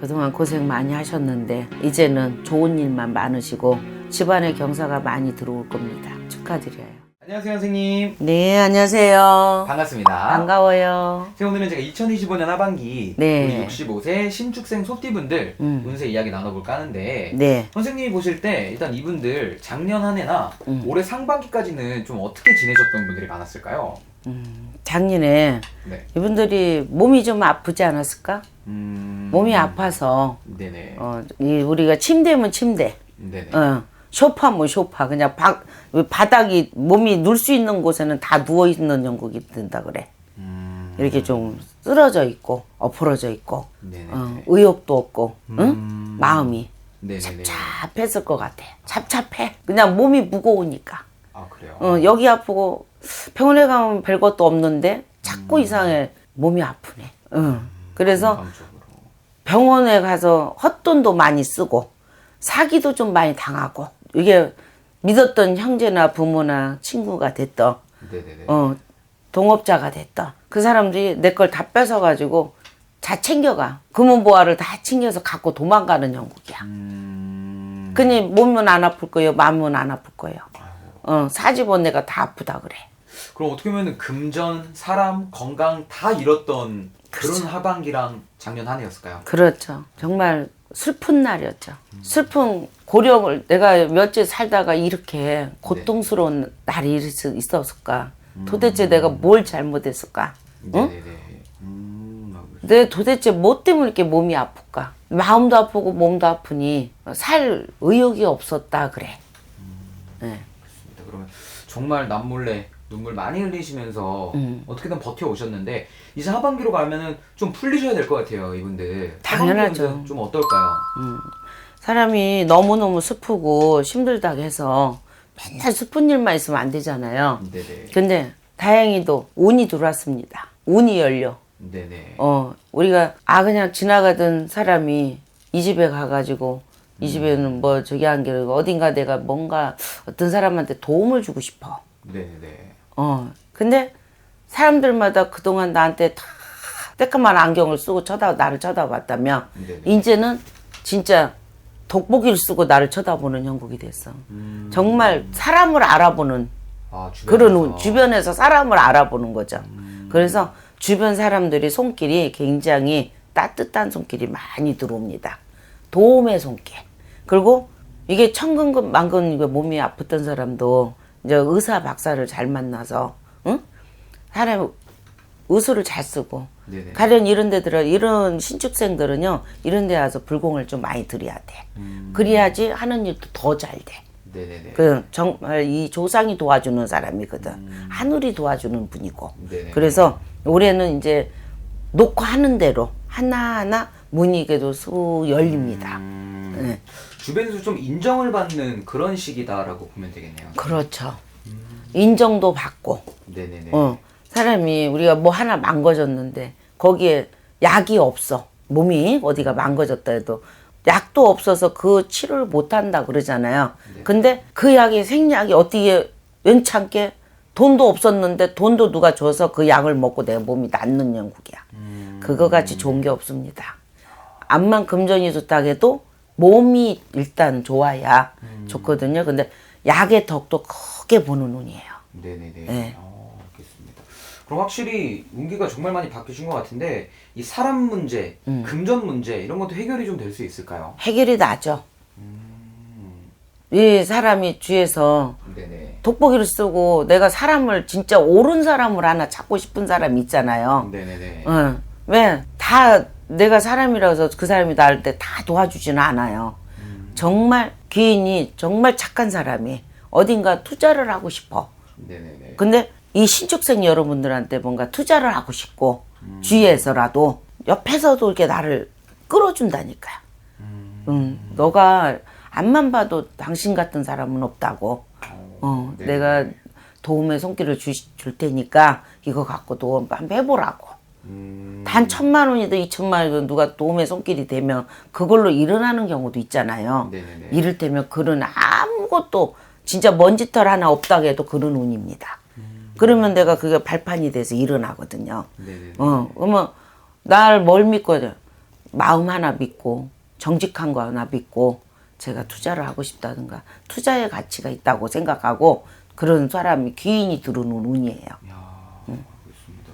그동안 고생 많이 하셨는데 이제는 좋은 일만 많으시고 집안에 경사가 많이 들어올 겁니다. 축하드려요. 안녕하세요 선생님 네, 안녕하세요. 반갑습니다 반가워요. 선생님, 오늘은 제가 2025년 하반기 네. 우리 65세 신축생 소띠분들 음. 운세 이야기 나눠볼까 하는데 네. 선생님이 보실 때 일단 이분들 작년 한 해나 음. 올해 상반기까지는 좀 어떻게 지내셨던 분들이 많았을까요? 작년에 네. 이분들이 몸이 좀 아프지 않았을까? 음... 몸이 아파서 네네 어, 이 우리가 침대면 침대, 네네 어, 소파면 소파, 그냥 바, 바닥이 몸이 누울 수 있는 곳에는 다 누워 있는 영국이 된다 그래. 음... 이렇게 좀 쓰러져 있고 엎어러져 있고 어, 의욕도 없고 응? 음. 마음이 네네네 찹찹했을 것 같아. 찹찹해. 그냥 몸이 무거우니까. 아 그래요? 어, 여기 아프고 병원에 가면 별것도 없는데 자꾸 이상해 몸이 아프네. 응. 그래서 감정으로 병원에 가서 헛돈도 많이 쓰고 사기도 좀 많이 당하고 이게 믿었던 형제나 부모나 친구가 됐던 네네네 어, 동업자가 됐던 그 사람들이 내 걸 다 뺏어 가지고 다 챙겨가 금은 보화를 다 챙겨서 갖고 도망가는 형국이야. 음... 그니 몸은 안 아플 거예요, 마음은 안 아플 거예요. 어, 사집은 내가 다 아프다 그래. 그럼 어떻게 보면 금전, 사람, 건강 다 잃었던 그런 그렇죠. 하반기랑 작년 한 해였을까요? 그렇죠. 정말 슬픈 날이었죠. 슬픈 고령을 내가 며칠 살다가 이렇게 고통스러운 날이 있- 있었을까? 도대체 내가 뭘 잘못했을까? 네네네. 음, 아, 그러시- 내 도대체 뭐 때문에 이렇게 몸이 아플까? 마음도 아프고 몸도 아프니 살 의욕이 없었다 그래. 네. 그러면 정말 남몰래 눈물 많이 흘리시면서 음. 어떻게든 버텨 오셨는데 이제 하반기로 가면은 좀 풀리셔야 될 것 같아요, 이분들. 당연하죠. 하반기는 좀 어떨까요? 사람이 너무너무 슬프고 힘들다 해서 맨날 슬픈 일만 있으면 안 되잖아요. 네네. 근데 다행히도 운이 들어왔습니다. 운이 열려. 네네. 어, 우리가 아 그냥 지나가던 사람이 이 집에 가가지고 이 집에는 뭐 저기 한게 어딘가 내가 뭔가 어떤 사람한테 도움을 주고 싶어. 네네. 어, 근데 사람들마다 그동안 나한테 다 새까만 안경을 쓰고 쳐다 나를 쳐다봤다면 네네. 이제는 진짜 돋보기를 쓰고 나를 쳐다보는 형국이 됐어. 정말 사람을 알아보는 아, 주변에서. 그런 운- 주변에서 사람을 알아보는 거죠. 그래서 주변 사람들이 손길이 굉장히 따뜻한 손길이 많이 들어옵니다. 도움의 손길. 그리고 이게 천근급 만근 몸이 아팠던 사람도 이제 의사 박사를 잘 만나서 응? 사람 의술을 잘 쓰고 네네. 가령 이런 데들은 이런 신축생들은요 이런 데 와서 불공을 좀 많이 드려야 돼. 그래야지 하는 일도 더 잘 돼. 네네네. 그 정말 이 조상이 도와주는 사람이거든. 하늘이 도와주는 분이고. 네네. 그래서 올해는 이제 놓고 하는 대로 하나하나 문이 그래도 수 열립니다. 음, 네. 주변에서 좀 인정을 받는 그런 시기다라고 보면 되겠네요. 그렇죠. 인정도 받고, 네네네. 어, 사람이 우리가 뭐 하나 망가졌는데 거기에 약이 없어. 몸이 어디가 망가졌다 해도 약도 없어서 그 치료를 못 한다 그러잖아요. 근데 그 약이 생약이 어떻게 연창게 돈도 없었는데 돈도 누가 줘서 그 약을 먹고 내 몸이 낫는 영국이야. 그거 같이 좋은 게 없습니다. 암만 금전이 좋다 해도 몸이 일단 좋아야 좋거든요. 근데 약의 덕도 크게 보는 운이에요. 네네네. 네. 어, 알겠습니다. 그럼 확실히 운기가 정말 많이 바뀌신 것 같은데 이 사람 문제, 음. 금전 문제 이런 것도 해결이 좀 될 수 있을까요? 해결이 나죠. 이 사람이 네네. 돋보기를 쓰고 내가 사람을 진짜 옳은 사람을 하나 찾고 싶은 사람이 있잖아요. 네네네. 어, 왜? 다 내가 사람이라서 그 사람이 나을 때다 도와주지는 않아요. 정말 귀인이 정말 착한 사람이 어딘가 투자를 하고 싶어. 네네네. 근데 이 신축생 여러분들한테 뭔가 투자를 하고 싶고 주위에서라도 옆에서도 이렇게 나를 끌어준다니까요. 음, 너가 앞만 봐도 당신 같은 사람은 없다고. 어, 네. 내가 도움의 손길을 주, 줄 테니까 이거 갖고도 한번 해보라고. 음, 단 천만 원이든 이천만 원이든 누가 도움의 손길이 되면 그걸로 일어나는 경우도 있잖아요. 네네네. 이를테면 그런 아무것도 진짜 먼지털 하나 없다고 해도 그런 운입니다. 그러면 내가 그게 발판이 돼서 일어나거든요. 네네네. 어, 그러면 날 뭘 믿고 마음 하나 믿고 정직한 거 하나 믿고 제가 투자를 하고 싶다든가 투자의 가치가 있다고 생각하고 그런 사람이 귀인이 들어오는 운이에요.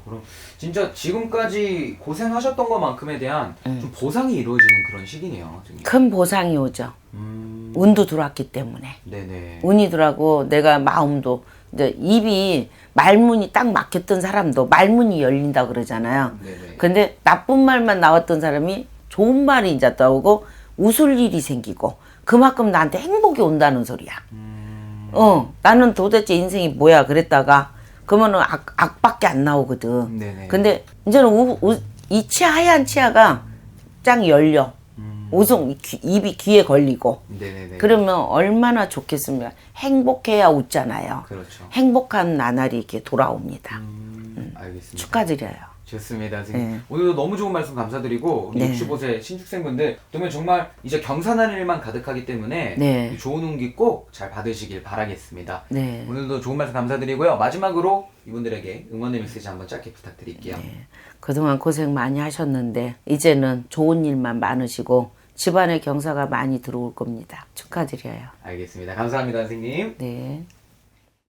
그럼 진짜 지금까지 고생하셨던 것만큼에 대한 좀 보상이 이루어지는 그런 시기네요. 선생님. 큰 보상이 오죠. 음, 운도 들어왔기 때문에. 네네. 운이 들어가고 내가 마음도 이제 입이 말문이 딱 막혔던 사람도 말문이 열린다 그러잖아요. 네네. 근데 나쁜 말만 나왔던 사람이 좋은 말이 이제 나오고 웃을 일이 생기고 그만큼 나한테 행복이 온다는 소리야. 음, 어, 나는 도대체 인생이 뭐야 그랬다가 그러면은 악, 악밖에 안 나오거든. 네네. 근데 이제는 우, 우, 이 치아 하얀 치아가 짱 열려. 음, 귀- 입이 귀에 걸리고 네네네. 그러면 얼마나 좋겠습니까? 행복해야 웃잖아요. 그렇죠. 행복한 나날이 이렇게 돌아옵니다. 음, 알겠습니다. 축하드려요. 좋습니다, 선생님. 네. 오늘도 너무 좋은 말씀 감사드리고 우리 네. 65세 신축생분들 그러면 정말 이제 경사난 일만 가득하기 때문에 네. 이 좋은 운기 꼭 잘 받으시길 바라겠습니다. 네. 오늘도 좋은 말씀 감사드리고요. 마지막으로 이분들에게 응원의 메시지 한번 짧게 부탁드릴게요. 그동안 고생 많이 하셨는데 이제는 좋은 일만 많으시고 집안에 경사가 많이 들어올 겁니다. 축하드려요. 알겠습니다. 감사합니다, 선생님. 네.